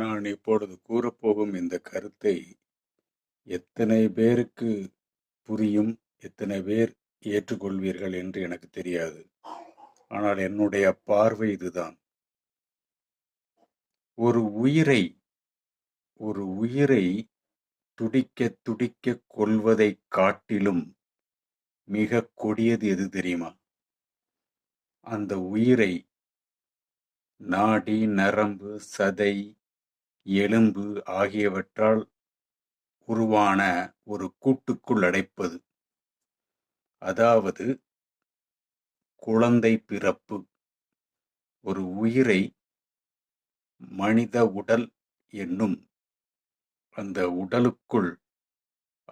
நான் இப்பொழுது கூறப்போகும் இந்த கருத்தை எத்தனை பேருக்கு புரியும் எத்தனை பேர் ஏற்றுக்கொள்வீர்கள் என்று எனக்கு தெரியாது. ஆனால் என்னுடைய பார்வை இதுதான். ஒரு உயிரை ஒரு உயிரை துடிக்க துடிக்க கொள்வதை காட்டிலும் மிக கொடியது எது தெரியுமா? அந்த உயிரை நாடி நரம்பு சதை எலும்பு ஆகியவற்றால் உருவான ஒரு கூட்டுக்குள் அடைப்பது. அதாவது குழந்தை பிறப்பு ஒரு உயிரை மனித உடல் என்னும் அந்த உடலுக்குள்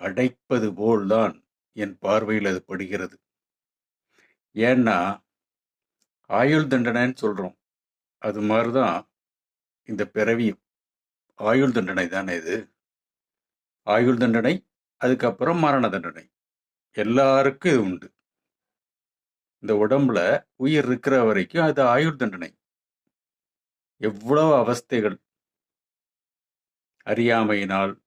அடைப்பது போல்தான் என் பார்வையில் அது படுகிறது. ஏன்னா ஆயுள் தண்டனைன்னு சொல்கிறோம் அது மாதிரிதான் இந்த பிறவியும். ஆயுள் தண்டனை தானே இது? ஆயுள் தண்டனை அதுக்கப்புறம் மரண தண்டனை. எல்லாருக்கும் இது உண்டு. இந்த உடம்புல உயிர் இருக்கிற வரைக்கும் அது ஆயுள் தண்டனை. எவ்வளவு அவஸ்தைகள். அறியாமையினால்.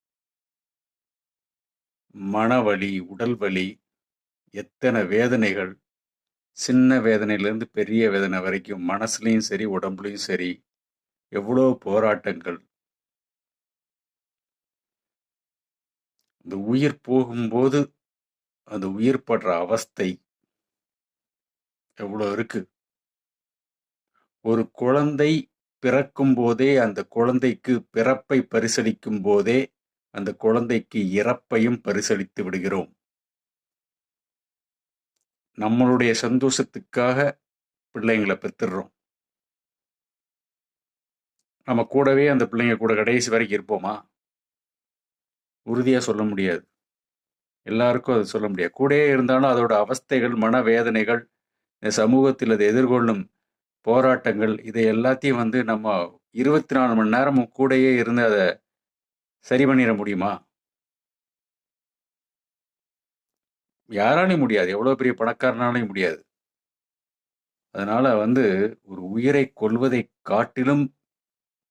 மனவலி உடல் வலி எத்தனை வேதனைகள். சின்ன வேதனையிலேருந்து பெரிய வேதனை வரைக்கும் மனசுலையும் சரி உடம்புலையும் சரி எவ்வளோ போராட்டங்கள். இந்த உயிர் போகும்போது அந்த உயிர் படுற அவஸ்தை எவ்வளோ இருக்கு? ஒரு குழந்தை பிறக்கும் போதே அந்த குழந்தைக்கு பிறப்பை பரிசளிக்கும் போதே அந்த குழந்தைக்கு இறப்பையும் பரிசளித்து விடுகிறோம். நம்மளுடைய சந்தோஷத்துக்காக பிள்ளைங்களை பெற்றுடுறோம் நம்ம கூடவே அந்த பிள்ளைங்க கூட கடைசி வரைக்கும் இருப்போமா? உறுதியாக சொல்ல முடியாது. எல்லாருக்கும் அது சொல்ல முடியாது. கூடயே இருந்தாலும் அதோட அவஸ்தைகள் மனவேதனைகள் இந்த சமூகத்தில் அது எதிர்கொள்ளும் போராட்டங்கள் இதை எல்லாத்தையும் வந்து நம்ம இருபத்தி நாலு மணி நேரமும் கூடயே இருந்து அதை சரி பண்ணிட முடியுமா? யாராலையும் முடியாது. எவ்வளோ பெரிய பணக்காரனாலையும் முடியாது. அதனால் வந்து ஒரு உயிரை கொள்வதை காட்டிலும்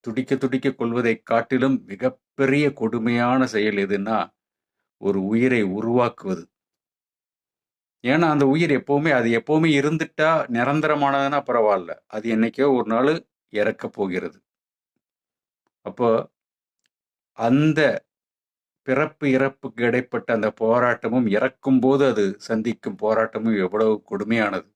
துடிக்க துடிக்க கொள்வதை காட்டிலும் மிகப்பெரிய கொடுமையான செயல் எதுன்னா ஒரு உயிரை உருவாக்குவது. ஏன்னா அந்த உயிர் எப்போவுமே அது எப்போவுமே இருந்துட்டா நிரந்தரமானதுன்னா பரவாயில்ல. அது என்னைக்கோ ஒரு நாள் இறக்க போகிறது. அப்போ அந்த பிறப்பு இறப்புக்கு இடைப்பட்ட அந்த போராட்டமும் இறக்கும் போது அது சந்திக்கும் போராட்டமும் எவ்வளவு கொடுமையானது.